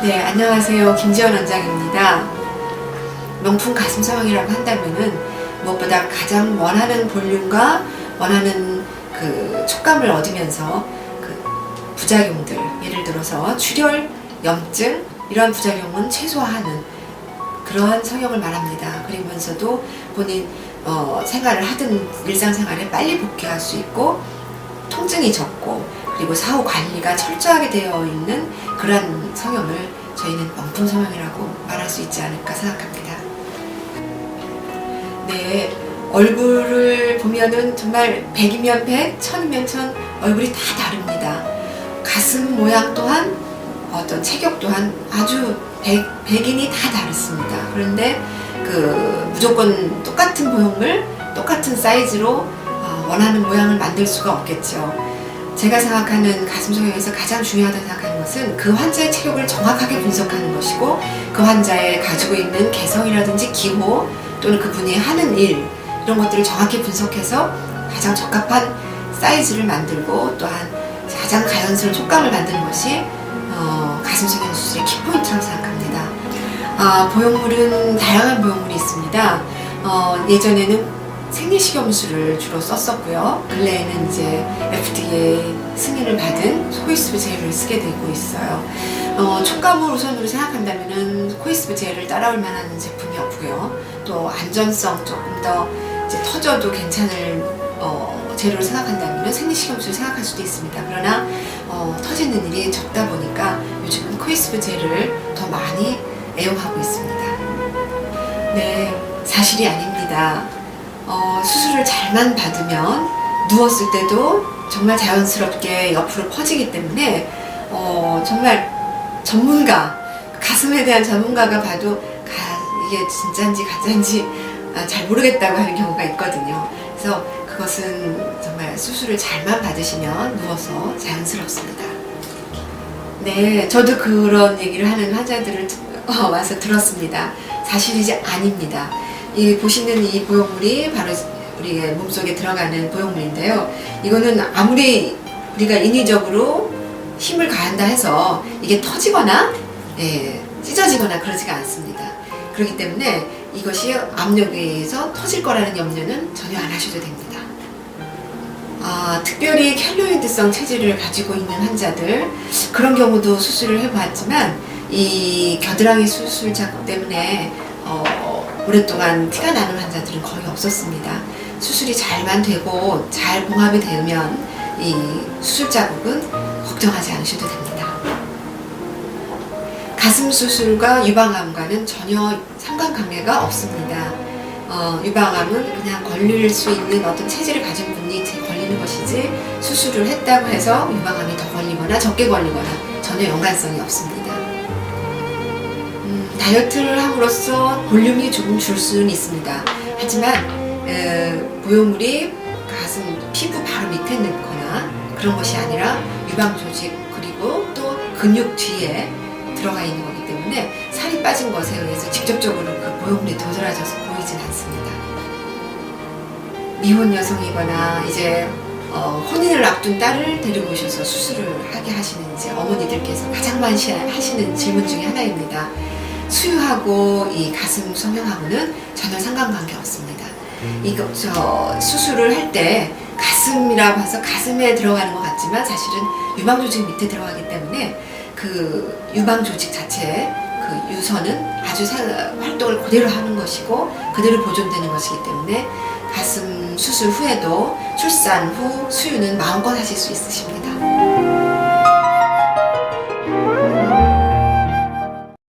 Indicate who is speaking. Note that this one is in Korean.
Speaker 1: 안녕하세요. 김지연 원장입니다. 명품 가슴 성형이라고 한다면은 무엇보다 가장 원하는 볼륨과 원하는 그 촉감을 얻으면서 그 부작용들, 예를 들어서 출혈, 염증 이러한 부작용은 최소화하는 그러한 성형을 말합니다. 그러면서도 본인 어, 생활을 하든 일상생활에 빨리 복귀할 수 있고 통증이 적고 그리고 사후 관리가 철저하게 되어 있는 그러한 성형을 저희는 명품 성형이라고 말할 수 있지 않을까 생각합니다. 네, 얼굴을 보면은 정말 100이면 100, 1000이면 1000 얼굴이 다 다릅니다. 가슴 모양 또한 어떤 체격 또한 아주 100, 100인이 다 다릅니다. 그런데 그 무조건 똑같은 모형을 똑같은 사이즈로 어, 원하는 모양을 만들 수가 없겠죠. 제가 생각하는 가슴 성형에서 가장 중요하다고 생각하는 것은 그 환자의 체력을 정확하게 분석하는 것이고 그 환자의 가지고 있는 개성이라든지 기호 또는 그분이 하는 일 이런 것들을 정확히 분석해서 가장 적합한 사이즈를 만들고 또한 가장 자연스러운 촉감을 만드는 것이 어, 가슴 성형 수술의 키포인트라고 생각합니다. 아, 보형물은 다양한 보형물이 있습니다. 어, 예전에는 생리식염수를 주로 썼었고요. 근래에는 이제 FDA 승인을 받은 코이스브 젤을 쓰게 되고 있어요. 어, 촉감을 우선으로 생각한다면은 코이스브 젤을 따라올 만한 제품이 없고요. 또 안전성 조금 더 이제 터져도 괜찮을 어, 재료를 생각한다면 생리식염수를 생각할 수도 있습니다. 그러나 어, 터지는 일이 적다 보니까 요즘은 코이스브 젤을 더 많이 애용하고 있습니다. 네, 사실이 아닙니다. 어, 수술을 잘만 받으면 누웠을 때도 정말 자연스럽게 옆으로 퍼지기 때문에 어, 정말 전문가, 가슴에 대한 전문가가 봐도 가, 이게 진짜인지 가짜인지 아, 잘 모르겠다고 하는 경우가 있거든요. 그래서 그것은 정말 수술을 잘만 받으시면 누워서 자연스럽습니다. 네, 저도 그런 얘기를 하는 환자들을 어, 와서 들었습니다. 사실이지 아닙니다. 이 보시는 이 보형물이 바로 우리의 몸속에 들어가는 보형물인데요. 이거는 아무리 우리가 인위적으로 힘을 가한다 해서 이게 터지거나 예, 찢어지거나 그러지가 않습니다. 그렇기 때문에 이것이 압력에 의해서 터질 거라는 염려는 전혀 안 하셔도 됩니다. 아, 특별히 켈로이드성 체질을 가지고 있는 환자들 그런 경우도 수술을 해보았지만 이 겨드랑이 수술 자국 때문에 어, 오랫동안 티가 나는 환자들은 거의 없었습니다. 수술이 잘만 되고 잘 봉합이 되면 이 수술 자국은 걱정하지 않으셔도 됩니다. 가슴 수술과 유방암과는 전혀 상관관계가 없습니다. 어, 유방암은 그냥 걸릴 수 있는 어떤 체질을 가진 분이 걸리는 것이지 수술을 했다고 해서 유방암이 더 걸리거나 적게 걸리거나 전혀 연관성이 없습니다. 음, 다이어트를 함으로써 볼륨이 조금 줄 수는 있습니다. 하지만 에, 보형물이 가슴 피부 바로 밑에 넣거나 그런 것이 아니라 유방 조직 그리고 또 근육 뒤에 들어가 있는 거기 때문에 살이 빠진 것에 의해서 직접적으로 그 보형물이 도드라져서 보이진 않습니다. 미혼 여성이거나 이제 어, 혼인을 앞둔 딸을 데리고 오셔서 수술을 하게 하시는 이제 어머니들께서 가장 많이 하시는 질문 중에 하나입니다. 수유하고 이 가슴 성형하고는 전혀 상관관계 없습니다. 이거 저 수술을 할 때 가슴이라고 해서 가슴에 들어가는 것 같지만 사실은 유방 조직 밑에 들어가기 때문에 그 유방 조직 자체의 그 유선은 아주 사- 활동을 그대로 하는 것이고 그대로 보존되는 것이기 때문에 가슴 수술 후에도 출산 후 수유는 마음껏 하실 수 있으십니다.